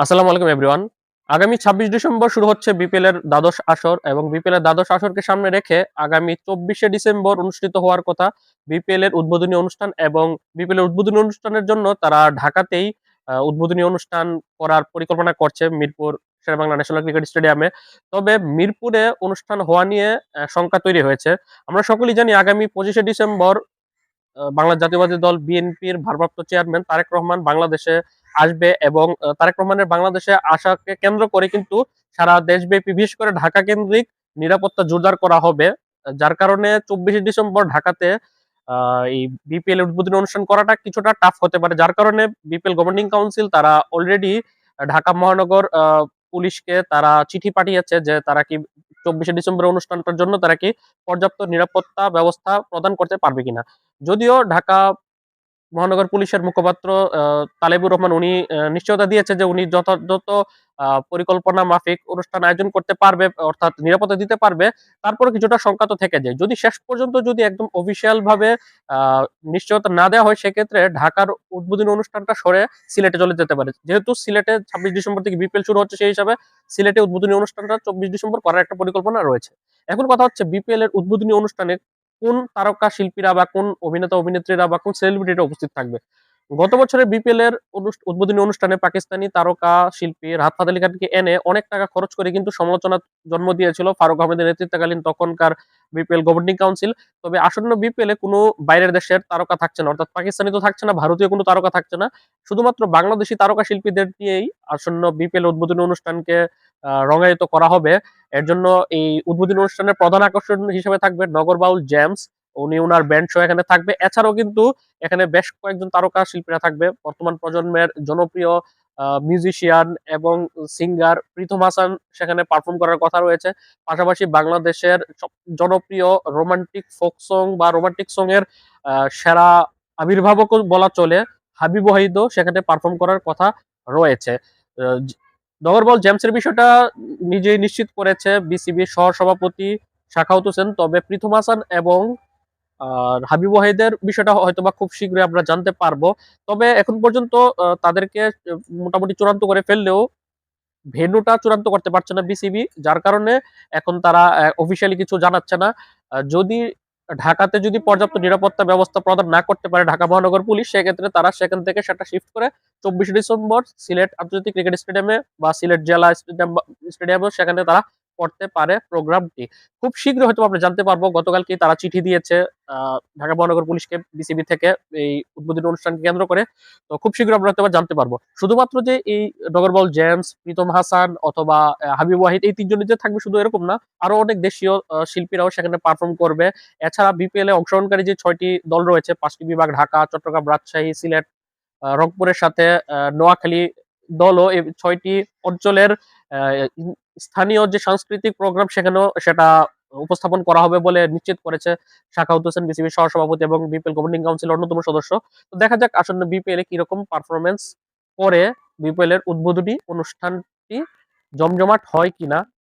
আসসালামু আলাইকুম এভরিওয়ান আগামী ছাব্বিশ ডিসেম্বর শুরু হচ্ছে বিপিএল এর দ্বাদশ আসর এবং বিপিএল এর দ্বাদশ আসরকে সামনে রেখে আগামী চব্বিশে ডিসেম্বর অনুষ্ঠিত হওয়ার কথা বিপিএল এর উদ্বোধনী অনুষ্ঠান এবং বিপিএল এর উদ্বোধনী অনুষ্ঠানের জন্য তারা ঢাকাতেই উদ্বোধনী অনুষ্ঠান করার পরিকল্পনা করছে মিরপুর শেরেবাংলা ন্যাশনাল ক্রিকেট স্টেডিয়ামে তবে মিরপুরে অনুষ্ঠান হওয়া নিয়ে শঙ্কা তৈরি হয়েছে। আমরা সকলেই জানি আগামী পঁচিশে ডিসেম্বর বাংলা জাতীয়বাদী দল বিএনপির ভারপ্রাপ্ত চেয়ারম্যান তারেক রহমান বাংলাদেশে আসবে এবং তারেক রহমানের বাংলাদেশে আসাকে কেন্দ্র করে কিন্তু সারা দেশব্যাপী, বিশেষ করে ঢাকা কেন্দ্রিক নিরাপত্তা জোরদার করা হবে। যার কারণে চব্বিশে ডিসেম্বর ঢাকাতে এই বিপিএল উদ্বোধনী অনুষ্ঠান করাটা কিছুটা টাফ হতে পারে। যার কারণে বিপিএল গভর্নিং কাউন্সিল তারা অলরেডি ঢাকা মহানগর পুলিশকে তারা চিঠি পাঠিয়েছে যে তারা কি চব্বিশে ডিসেম্বর অনুষ্ঠানটার জন্য তারা কি পর্যাপ্ত নিরাপত্তা ব্যবস্থা প্রদান করতে পারবে কিনা। যদিও ঢাকা মহানগর পুলিশের মুখপাত্র তালেবুর রহমান উনি নিশ্চয়তা দিয়েছে যে উনি যথাযথ পরিকল্পনা মাফিক অনুষ্ঠান আয়োজন করতে পারবে, অর্থাৎ নিরাপত্তা দিতে পারবে তারপরে কিছুটা শঙ্কা তো থেকে যায়। যদি শেষ পর্যন্ত যদি একদম অফিসিয়াল ভাবে নিশ্চয়তা না দেওয়া হয়, সেক্ষেত্রে ঢাকার উদ্বোধনী অনুষ্ঠানটা সরে সিলেটে চলে যেতে পারে। যেহেতু সিলেটে ছাব্বিশ ডিসেম্বর থেকে বিপিএল শুরু হচ্ছে সেই হিসাবে সিলেটে উদ্বোধনী অনুষ্ঠানটা চব্বিশ ডিসেম্বর করার একটা পরিকল্পনা রয়েছে। এখন কথা হচ্ছে বিপিএল এর উদ্বোধনী অনুষ্ঠানে কোন তারকা শিল্পীরা বা কোন অভিনেতা অভিনেত্রীরা বা কোন সেলিব্রিটিরা উপস্থিত থাকবে? গত বছরের বিপিএল এর উদ্বোধনী অনুষ্ঠানে পাকিস্তানি তারকা শিল্পী রাহাত আলী খানকে এনে অনেক টাকা খরচ করে কিন্তু সমালোচনা জন্ম দিয়েছিল। ফারুক আহমেদের নেতৃত্বকালীন তখনকার বিপিএল গভর্নিং কাউন্সিল তবে আসন্ন বিপিএল এ কোনো বাইরের দেশের তারকা থাকছে না, অর্থাৎ পাকিস্তানি তো থাকছে না, ভারতীয় কোনো তারকা থাকছে না। শুধুমাত্র বাংলাদেশি তারকা শিল্পীদের নিয়েই আসন্ন বিপিএল উদ্বোধনী অনুষ্ঠানকে রঙায়িত করা হবে। এর জন্য এই উদ্বোধনী অনুষ্ঠানের প্রধান আকর্ষণ হিসেবে থাকবে নগরবাউল জেমস। উনি ওনার ব্যান্ড শো এখানে থাকবে। এছাড়াও কিন্তু এখানে বেশ কয়েকজন তারকা শিল্পীরা থাকবে। বর্তমান প্রজন্মের জনপ্রিয় মিউজিশিয়ান এবং সিঙ্গার প্রীতম হাসান সেখানে পারফর্ম করার কথা রয়েছে। পাশাপাশি বাংলাদেশের জনপ্রিয় রোমান্টিক ফোক সং বা রোমান্টিক সং এর সেরা আবির্ভাবক বলা চলে, হাবিব ওয়াহিদও সেখানে পারফর্ম করার কথা রয়েছে। নগরবল জেমসের বিষয়টা নিজেই নিশ্চিত করেছে। বিসিবির সহ সভাপতি শাখাউত হোসেন। তবে প্রীতম হাসান এবং আর হাবিব ওয়াহিদের বিষয়টা হয়তো বা খুব শীঘ্রই আমরা জানতে পারব। তবে এখন পর্যন্ত তাদেরকে মোটামুটি চূড়ান্ত করে ফেললেও ভেন্যুটা চূড়ান্ত করতে পারছে না বিসিবি যার কারণে এখন তারা অফিসিয়ালি কিছু জানাচ্ছে না। যদি ঢাকাতে যদি পর্যাপ্ত নিরাপত্তা ব্যবস্থা প্রদান না করতে পারে ঢাকা মহানগর পুলিশ, সেক্ষেত্রে তারা সেখান থেকে সেটা শিফট করে চব্বিশে ডিসেম্বর সিলেট আন্তর্জাতিক ক্রিকেট স্টেডিয়ামে বা সিলেট জেলা স্টেডিয়াম স্টেডিয়ামে সেখানে তারা করতে পারে প্রোগ্রামটি। খুব শীঘ্র হয়তো আমরা জানতে পারব গতকালকে তারা চিঠি দিয়েছে ঢাকা মহানগর পুলিশকে বিসিবি থেকে এই উদ্বোধনী অনুষ্ঠানকে কেন্দ্র করে। তো খুব শীঘ্র আমরা হয়তো জানতে পারব। শুধুমাত্র যে এই নগরবল জেমস, প্রীতম হাসান অথবা হাবিব ওয়াহিদ, এই তিনজনই যে থাকবে শুধু এরকম না, আরও অনেক দেশীয় শিল্পীরাও সেখানে পারফর্ম করবে। এছাড়া বিপিএল এ অংশগ্রহণকারী যে ছয়টি দল রয়েছে, পাঁচটি বিভাগ, ঢাকা, চট্টগ্রাম, রাজশাহী, সিলেট রংপুরের সাথে নোয়াখালী দলও এই ছয়টি অঞ্চলের স্থানীয় যে সাংস্কৃতিক প্রোগ্রাম সেখানেও সেটা উপস্থাপন করা হবে বলে নিশ্চিত করেছে শাখাউত হোসেন বিসিবির সহসভাপতি এবং বিপিএল গভর্নিং কাউন্সিলের অন্যতম সদস্য। তো দেখা যাক আসন্ন বিপিএল এ কীরকম পারফরমেন্স করে বিপিএল এর উদ্বোধনী অনুষ্ঠানটি জমজমাট হয় কিনা।